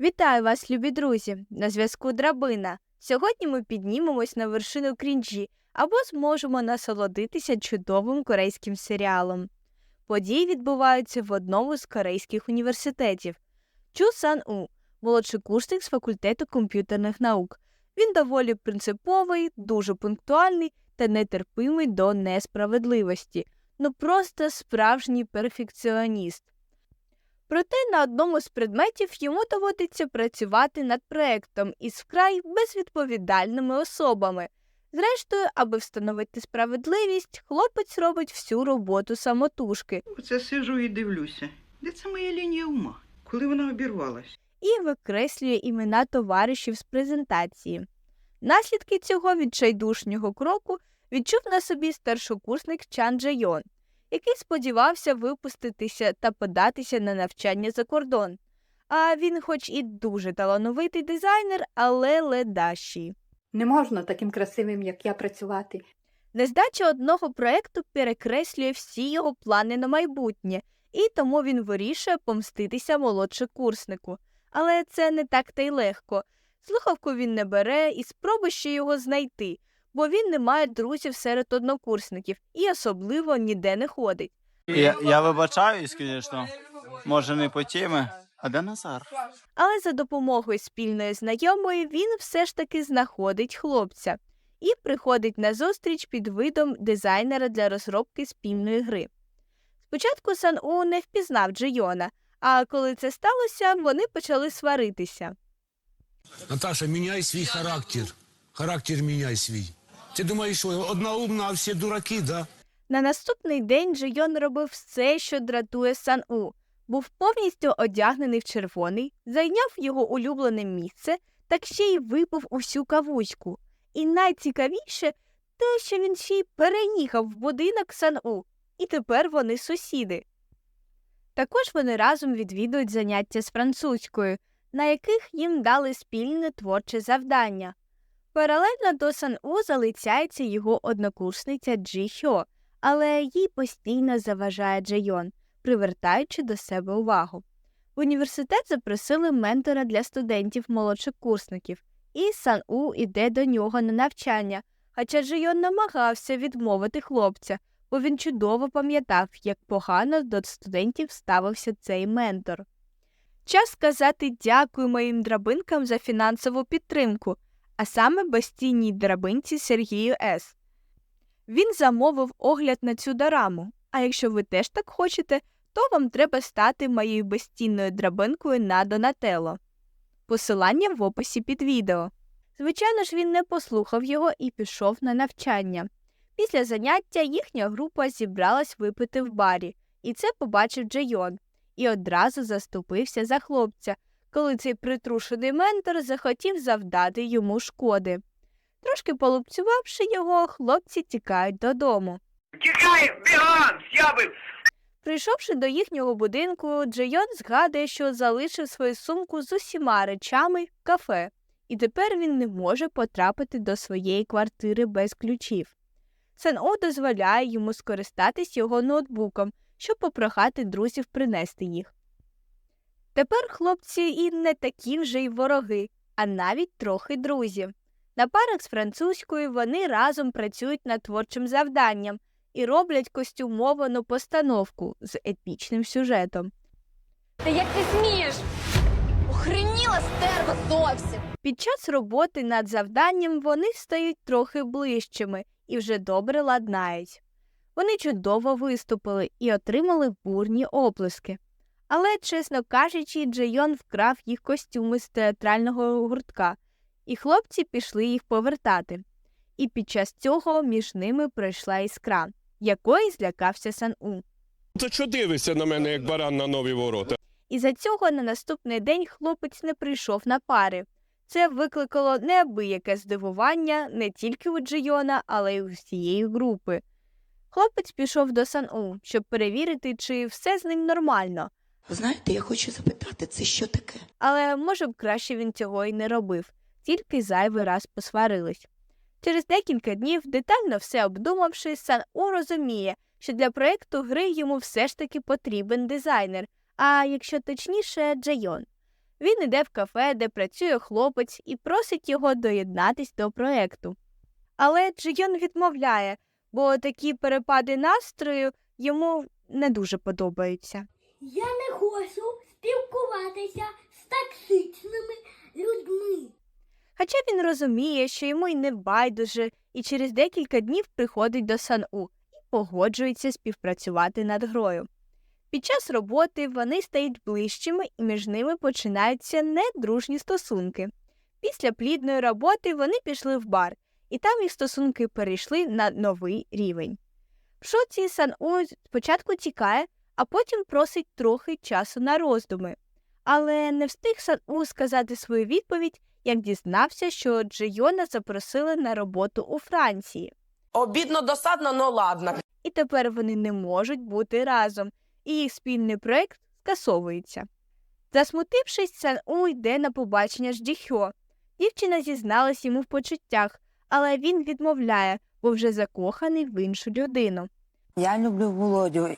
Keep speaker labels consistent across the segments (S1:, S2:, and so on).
S1: Вітаю вас, любі друзі! На зв'язку Драбина. Сьогодні ми піднімемось на вершину крінжі або зможемо насолодитися чудовим корейським серіалом. Події відбуваються в одному з корейських університетів. Чу Сан У, молодший курсник з факультету комп'ютерних наук. Він доволі принциповий, дуже пунктуальний та нетерпимий до несправедливості. Ну просто справжній перфекціоніст. Проте на одному з предметів йому доводиться працювати над проектом із вкрай безвідповідальними особами. Зрештою, аби встановити справедливість, хлопець робить всю роботу самотужки
S2: Оце сижу і дивлюся. Де це моя лінія ума? Коли вона обірвалась?
S1: і викреслює імена товаришів з презентації. Наслідки цього відчайдушнього кроку відчув на собі старшокурсник Чан Джейон, який сподівався випуститися та податися на навчання за кордон. А він, хоч і дуже талановитий дизайнер, але ледащий.
S3: Не можна таким красивим, як я, працювати.
S1: Нездача одного проекту перекреслює всі його плани на майбутнє, і тому він вирішує помститися молодшокурснику. Але це не так та й легко. Слухавку він не бере і спробує ще його знайти, бо він не має друзів серед однокурсників і особливо ніде не ходить.
S4: Я, я вибачаюсь, звісно. Може, не по темі. А де Назар?
S1: Але за допомогою спільної знайомої він все ж таки знаходить хлопця і приходить на зустріч під видом дизайнера для розробки спільної гри. Спочатку Сан У не впізнав Джейона, а коли це сталося, вони почали сваритися.
S5: Наташа, міняй свій характер. Характер міняй свій. Ти думаєш, одна умна, а всі дураки, да?
S1: На наступний день Джейон робив все, що дратує Сан У. Був повністю одягнений в червоний, зайняв його улюблене місце, так ще й випив усю кавуську. І найцікавіше те, що він ще й переїхав в будинок Сан У, і тепер вони сусіди. Також вони разом відвідують заняття з французькою, на яких їм дали спільне творче завдання. Паралельно до Сан У залицяється його однокурсниця Джі Хьо, але їй постійно заважає Джейон, привертаючи до себе увагу. В університет запросили ментора для студентів молодших курсників, і Сан У іде до нього на навчання, хоча Джейон намагався відмовити хлопця, бо він чудово пам'ятав, як погано до студентів ставився цей ментор. Час сказати дякую моїм драбинкам за фінансову підтримку, а саме безцінній драбинці Сергію С. Він замовив огляд на цю дораму, а якщо ви теж так хочете, то вам треба стати моєю безцінною драбинкою на Донателло. Посилання в описі під відео. Звичайно ж, він не послухав його і пішов на навчання. Після заняття їхня група зібралась випити в барі, і це побачив Джейон, і одразу заступився за хлопця, коли цей притрушений ментор захотів завдати йому шкоди. Трошки полупцювавши його, хлопці тікають додому.
S6: Тікай, бігом, сьобив!
S1: Прийшовши до їхнього будинку, Джейон згадує, що залишив свою сумку з усіма речами в кафе, і тепер він не може потрапити до своєї квартири без ключів. Сен О дозволяє йому скористатись його ноутбуком, щоб попрохати друзів принести їх. Тепер хлопці і не такі вже й вороги, а навіть трохи друзі. На парах з французькою вони разом працюють над творчим завданням і роблять костюмовану постановку з епічним сюжетом.
S7: Та як ти смієш? Охреніла стерва зовсім.
S1: Під час роботи над завданням вони стають трохи ближчими і вже добре ладнають. Вони чудово виступили і отримали бурні оплески. Але, чесно кажучи, Джейон вкрав їх костюми з театрального гуртка, і хлопці пішли їх повертати. І під час цього між ними пройшла іскра, якої злякався Сан-У.
S8: То що дивишся на мене, як баран на нові ворота?
S1: І за цього на наступний день хлопець не прийшов на пари. Це викликало неабияке здивування не тільки у Джейона, але й у всієї групи. Хлопець пішов до Сан-У, щоб перевірити, чи все з ним нормально,
S9: Знаєте, я хочу запитати, це що таке?
S1: але може б краще він цього й не робив, тільки зайвий раз посварились. Через декілька днів, детально все обдумавши, Сан-У розуміє, що для проєкту гри йому все ж таки потрібен дизайнер, а якщо точніше, Джейон. Він іде в кафе, де працює хлопець, і просить його доєднатись до проекту. Але Джийон відмовляє, бо такі перепади настрою йому не дуже подобаються.
S10: Я не хочу спілкуватися з токсичними людьми.
S1: Хоча він розуміє, що йому й не байдуже, і через декілька днів приходить до Сан-У і погоджується співпрацювати над грою. Під час роботи вони стають ближчими і між ними починаються недружні стосунки. Після плідної роботи вони пішли в бар, і там їх стосунки перейшли на новий рівень. В шоці Сан-У спочатку тікає, а потім просить трохи часу на роздуми. Але не встиг Сан-У сказати свою відповідь, як дізнався, що Джейона запросили на роботу у Франції,
S11: Обідно досадно, но ладно.
S1: і тепер вони не можуть бути разом, і їх спільний проект скасовується. Засмутившись, Сан-У йде на побачення з Джіхьо. Дівчина зізналась йому в почуттях, але він відмовляє, бо вже закоханий в іншу людину.
S9: Я люблю Володю.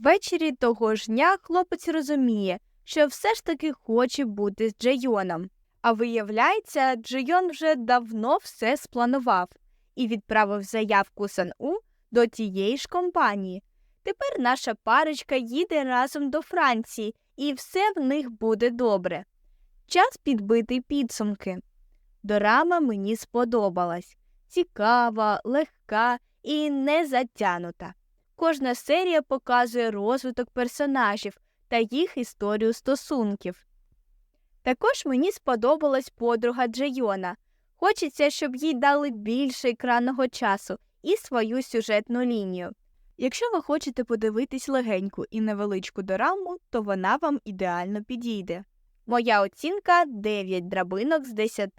S1: Ввечері того ж дня хлопець розуміє, що все ж таки хоче бути з Джейоном. А виявляється, Джейон вже давно все спланував і відправив заявку Сан-У до тієї ж компанії. Тепер наша парочка їде разом до Франції, і все в них буде добре. Час підбити підсумки. Дорама мені сподобалась цікава, легка і не затянута. Кожна серія показує розвиток персонажів та їх історію стосунків. Також мені сподобалась подруга Джейона. Хочеться, щоб їй дали більше екранного часу і свою сюжетну лінію. Якщо ви хочете подивитись легеньку і невеличку дораму, то вона вам ідеально підійде. Моя оцінка 9 драбинок з 10.